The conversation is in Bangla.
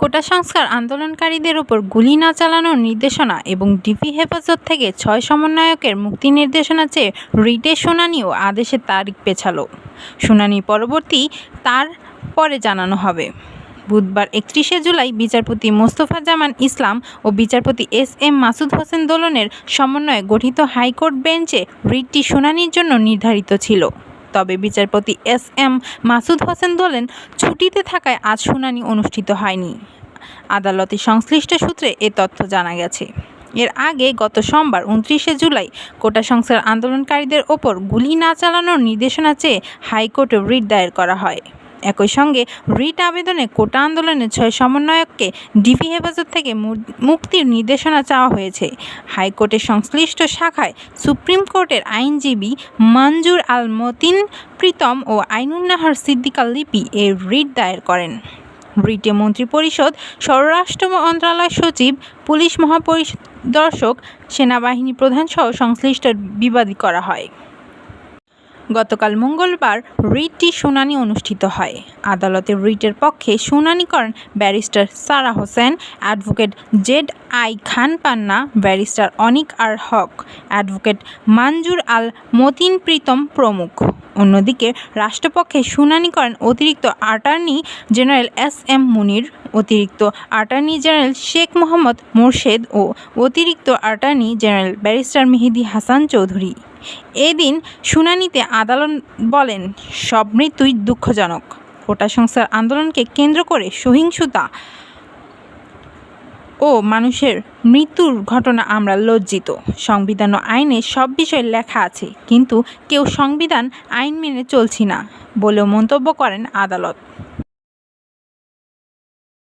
কোটা সংস্কার আন্দোলনকারীদের ওপর গুলি না চালানোর নির্দেশনা এবং ডিপি হেফাজত থেকে ছয় সমন্বয়কের মুক্তি নির্দেশনা চেয়ে রিটের শুনানি ও আদেশের তারিখ পেছালো। শুনানি পরবর্তী তার পরে জানানো হবে। বুধবার একত্রিশে জুলাই বিচারপতি মোস্তফা জামান ইসলাম ও বিচারপতি এস এম মাসুদ হোসেন দোলনের সমন্বয়ে গঠিত হাইকোর্ট বেঞ্চে রিটটি শুনানির জন্য নির্ধারিত ছিল। তবে বিচারপতি এস এম মাসুদ হোসেন বলেন, ছুটিতে থাকায় আজ শুনানি অনুষ্ঠিত হয়নি। আদালতের সংশ্লিষ্ট সূত্রে এ তথ্য জানা গেছে। এর আগে গত সোমবার উনত্রিশে জুলাই কোটা সংস্কার আন্দোলনকারীদের ওপর গুলি না চালানোর নির্দেশনা চেয়ে হাইকোর্টে রিট দায়ের করা হয়। একই সঙ্গে রিট আবেদনে কোটা আন্দোলনের ছয় সমন্বয়ককে ডিবি হেফাজত থেকে মুক্তির নির্দেশনা চাওয়া হয়েছে। হাইকোর্টের সংশ্লিষ্ট শাখায় সুপ্রিম কোর্টের আইনজীবী মঞ্জুর আল মতিন প্রীতম ও আইনুন্নাহার সিদ্দিকা লিপি এ রিট দায়ের করেন। রিটে মন্ত্রিপরিষদ, স্বরাষ্ট্র মন্ত্রণালয় সচিব, পুলিশ মহাপরিদর্শক, সেনাবাহিনী প্রধানসহ সংশ্লিষ্ট বিবাদী করা হয়। গতকাল মঙ্গলবার রিটটি শুনানি অনুষ্ঠিত হয়। আদালতে রিটের পক্ষে শুনানি করেন barrister Sara Hossain, advocate Z I Khan Panna, barrister Anik R Haque, advocate Manzur Al Matin Pritam প্রমুখ। অন্যদিকে রাষ্ট্রপক্ষে শুনানি করেন অতিরিক্ত attorney general S M Munir, অতিরিক্ত অ্যাটর্নি জেনারেল শেখ মোহাম্মদ মোরশেদ ও অতিরিক্ত attorney general barrister Mehedi Hasan Chowdhury. এদিন শুনানিতে আদালত বলেন, সব মৃত্যুই দুঃখজনক। কোটা সংস্কার আন্দোলনকে কেন্দ্র করে সহিংসতা ও মানুষের মৃত্যুর ঘটনা আমরা লজ্জিত। সংবিধান ও আইনে সব বিষয়ে লেখা আছে, কিন্তু কেউ সংবিধান আইন মেনে চলছি না বলেও মন্তব্য করেন আদালত।